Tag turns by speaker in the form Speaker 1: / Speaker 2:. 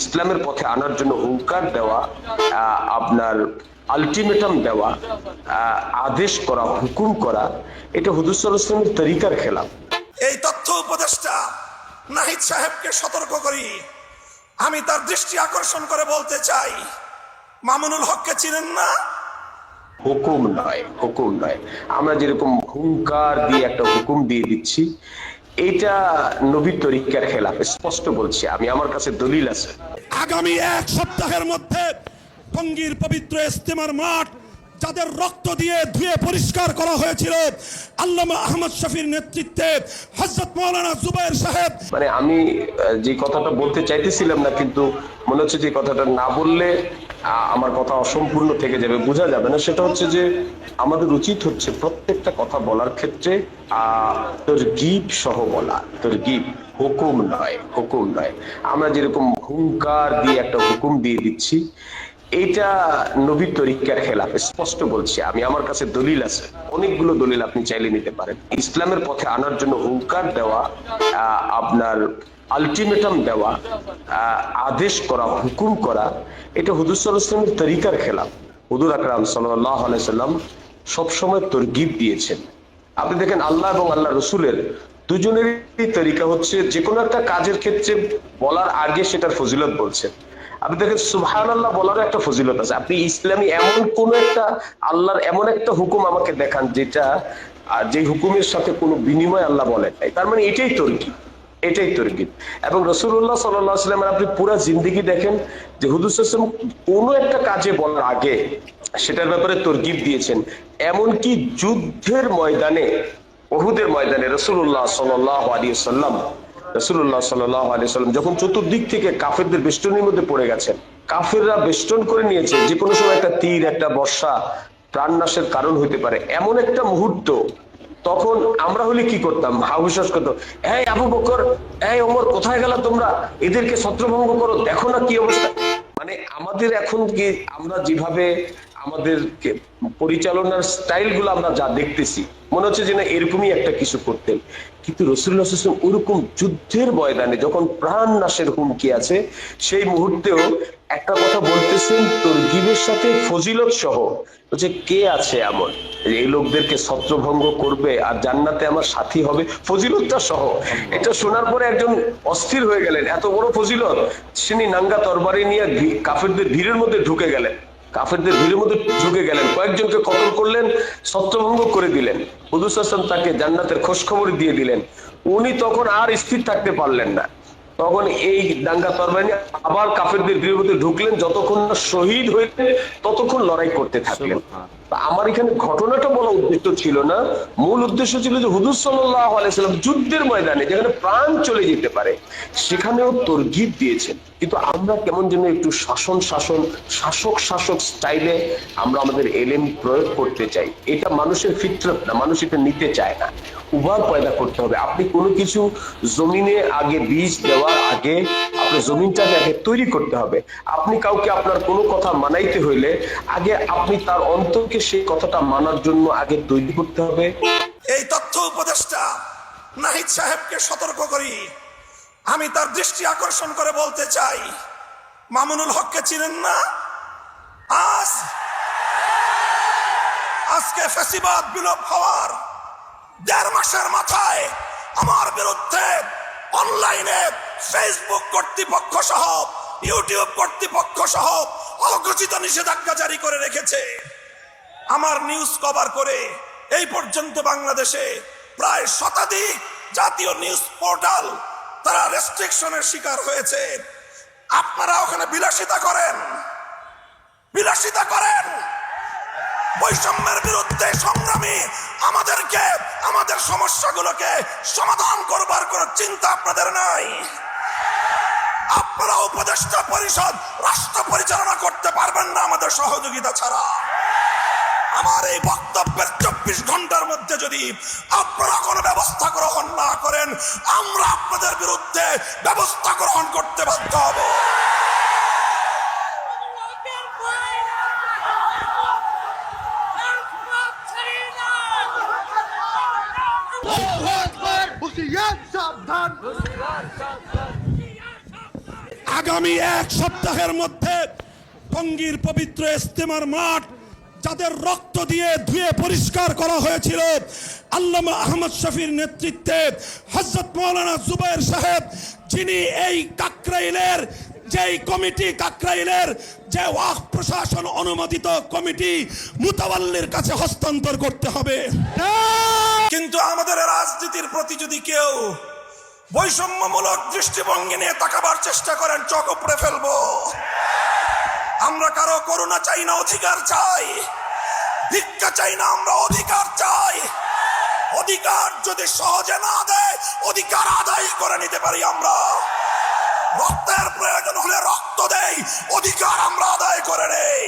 Speaker 1: ইসলামের পথে আনার জন্য হুঙ্কার দেওয়া আপনার আলটিমেটাম দেওয়া আদেশ করা হুকুম করা এটা হুদুসর ইসলামের তরিকার খেলাফ।
Speaker 2: এই তথ্য উপদেষ্টা নাহিদ সাহেবকে সতর্ক করি। আমি তার দৃষ্টি আকর্ষণ করে বলতে চাই মামুনুল হককে চিনেন না?
Speaker 1: হুকুম নয় হুকুম নয়। আমরা যেরকম হুঙ্কার দিয়ে একটা হুকুম দিয়ে দিচ্ছি এটা নবীর তরিকার খেলাফ, স্পষ্ট বলছি আমি, আমার কাছে দলিল আছে।
Speaker 2: আগামী এক সপ্তাহের মধ্যে টঙ্গীর পবিত্র ইস্তেমার মাঠ যাদের রক্ত দিয়ে ধুয়ে পরিষ্কার করা হয়েছিল, আল্লামা আহমদ শফির নেতৃত্বে হজরত মৌলানা জুবাইর সাহেব।
Speaker 1: মানে আমি যে কথাটা বলতে চাইতেছিলাম না, কিন্তু মনে হচ্ছে যে কথাটা না বললে আমার কথা অসম্পূর্ণ থেকে যাবে, বোঝা যাবে না। সেটা হচ্ছে যে আমাদের উচিত হচ্ছে প্রত্যেকটা কথা বলার ক্ষেত্রে তোর গিপ সহ বলা। তোর গিপ হুকুম নয় হুকুম নয়। আমরা যেরকম হুঙ্কার দিয়ে একটা হুকুম দিয়ে দিচ্ছি এটা নবীর তরিকার খেলাফ স্পষ্ট বলছি আমি, আমার কাছে দলিল আছে। অনেকগুলো দলিল আপনি চাইলে নিতে পারেন। ইসলামের পথে আনার জন্য হুঙ্কার দেওয়া আপনার আলটিমেটাম দেওয়া আদেশ করা, হুকুম করা, এটা হুদুসর ইসলামের তরিকার খেলাফ। হুদুর আকরাম সাল্লাহ আলাইসাল্লাম সবসময় তরগিব দিয়েছেন। আপনি দেখেন আল্লাহ এবং আল্লাহ রসুলের দুজনেরই তরিকা হচ্ছে যে কোনো একটা কাজের ক্ষেত্রে বলার আগে সেটার ফজিলত বলছেন। আপনি দেখেন সুবহান আল্লাহ বলার একটা ফজিলত আছে। আপনি ইসলামী এমন কোন একটা আল্লাহর এমন একটা হুকুম আমাকে দেখান যেটা যে হুকুমের সাথে কোনো বিনিময় আল্লাহ বলেন নাই। তার মানে এটাই তর্কি এটাই তর্কিব এবং রসুল্লাহ সাল্লামের আপনি পুরো জিন্দিগি দেখেন যে হুদুসাম কোনো একটা কাজে বলার আগে সেটার ব্যাপারে তর্কিব দিয়েছেন। এমনকি যুদ্ধের ময়দানে ওহুদের ময়দানে রসুল্লাহ সাল্লাহ আলী সাল্লাম রসুল্লাহ সাল্লাহ আলী সাল্লাম যখন চতুর্দিক থেকে কাফেরদের বেষ্টনীর মধ্যে পড়ে গেছেন, কাফেররা বেষ্টন করে নিয়েছে যে কোনো সময় একটা তীর, একটা বর্ষা প্রাণনাশের কারণ হইতে পারে, এমন একটা মুহূর্ত, তখন আমরা হলে কি করতাম? হাহুশ্বাস করতো, এই আবু বকর, এই ওমর, কোথায় গেল তোমরা? এদেরকে ছত্রভঙ্গ করো, দেখো না কি অবস্থা। মানে আমাদের এখন কি আমরা যেভাবে আমাদের পরিচালনার স্টাইলগুলো আমরা যা দেখতেছি, মনে হচ্ছে যে না এরকমই একটা কিছু করতেন কিন্তু রসুল্লাহ ওরকম যুদ্ধের ময়দানে যখন প্রাণ নাশের হুমকি আছে, সেই মুহূর্তেও একটা কথা বলতেছেন তোর গিবের সাথে ফজিলত সহ যে কে আছে এমন? এই লোকদেরকে ছত্রভঙ্গ করবে আর জান্নাতে আমার সাথী হবে? ফজিলতটা সহ। এটা শোনার পরে একজন অস্থির হয়ে গেলেন, এত বড় ফজিলত। তিনি নাঙ্গা তরবারি নিয়ে কাফেরদের ভিড়ের মধ্যে ঢুকে গেলেন। কাফেরদের ভিড়ের মধ্যে ঢুকে গেলেন। কয়েকজনকে কতল করলেন, ছত্রভঙ্গ করে দিলেন। হুদুস হাসান তাকে জান্নাতের খোঁজখবর দিয়ে দিলেন। উনি তখন আর স্থির থাকতে পারলেন না। তখন এই দাঙ্গা তরবারি আবার কাফেরদের ভিড়ের মধ্যে ঢুকলেন, যতক্ষণ না শহীদ হইলেন, ততক্ষণ লড়াই করতে থাকলেন। আমার এখানে ঘটনাটা বলা উদ্দেশ্য ছিল না। মূল উদ্দেশ্য ছিল যে সাল্লাহ আলাইসাল্লাম যুদ্ধের ময়দানে যেখানে প্রাণ চলে যেতে পারে, সেখানেও তরগিব দিয়েছেন। কিন্তু আমরা কেমন যেন একটু শাসন শাসন, শাসক শাসক স্টাইলে আমরা আমাদের এলেম প্রয়োগ করতে চাই। এটা মানুষের ফিতরত না, মানুষ এটা নিতে চায় না। উভয় পয়দা করতে হবে। আপনি কোনো কিছু জমিনে আগে বীজ দেওয়ার আগে আপনার জমিনটাকে আগে তৈরি করতে হবে। আপনি কাউকে আপনার কোনো কথা মানাইতে হইলে আগে আপনি তার অন্তরকে সেই কথাটা মানার জন্য আগে তৈরি করতে হবে।
Speaker 2: এই তথ্য উপদেষ্টা নাহিদ সাহেবকে সতর্ক করি। আমি তার দৃষ্টি আকর্ষণ করে বলতে চাই, মামুনুল হককে চিনেন না? আজ, আজকে ফেসিবাদ বিলোপ হওয়ার দেড় মাসের মাথায় আমার বিরুদ্ধে অনলাইনে ফেসবুক কর্তৃপক্ষ সহ ইউটিউব কর্তৃপক্ষ সহ অঘোষিত নিষেধাজ্ঞা জারি করে রেখেছে। আমার নিউজ কভার করে এই পর্যন্ত বাংলাদেশে প্রায় শতাধিক জাতীয় নিউজ পোর্টাল তারা রেস্ট্রিকশনের শিকার হয়েছে। আপনারা ওখানে বিলাসিতা করেন। বিলাসিতা করেন। বৈষম্যের বিরুদ্ধে সংগ্রামী আমাদেরকে, আমাদের সমস্যাগুলোকে সমাধান করবার কোন চিন্তা আপনাদের নাই। আপনারা উপদেষ্টা পরিষদ, রাষ্ট্র পরিচালনা করতে পারবেন না আমাদের সহযোগিতা ছাড়া। আমার এই বক্তব্যের চব্বিশ ঘণ্টার মধ্যে যদি আপনারা কোনো ব্যবস্থা গ্রহণ না করেন, আমরা আপনাদের বিরুদ্ধে ব্যবস্থা গ্রহণ করতে বাধ্য হব। আগামী এক সপ্তাহের মধ্যে টঙ্গীর পবিত্র ইস্তেমার মাঠ যাদের রক্ত দিয়ে ধুয়ে পরিষ্কার করা হয়েছিল, আল্লামা আহমদ শফির নেতৃত্বে হজরত মৌলানা জুবাইর সাহেব, যিনি এই কাকরাইলের, যেই কমিটি কাকরাইলের, যে ওয়াক প্রশাসন অনুমোদিত কমিটি মুতাওয়াল্লির কাছে হস্তান্তর করতে হবে। কিন্তু আমাদের রাজনীতির প্রতি যদি কেউ বৈষম্যমূলক দৃষ্টিভঙ্গি নিয়ে তাকাবার চেষ্টা করেন চোখ উপড়ে ফেলব। আমরা কারও করুণা চাই না, অধিকার চাই। ভিক্ষা চাই না, আমরা অধিকার চাই। অধিকার যদি সহজে না দেয়, অধিকার আদায় করে নিতে পারি আমরা। রক্তের প্রয়োজন হলে রক্ত দেই, অধিকার আমরা আদায় করে নেই।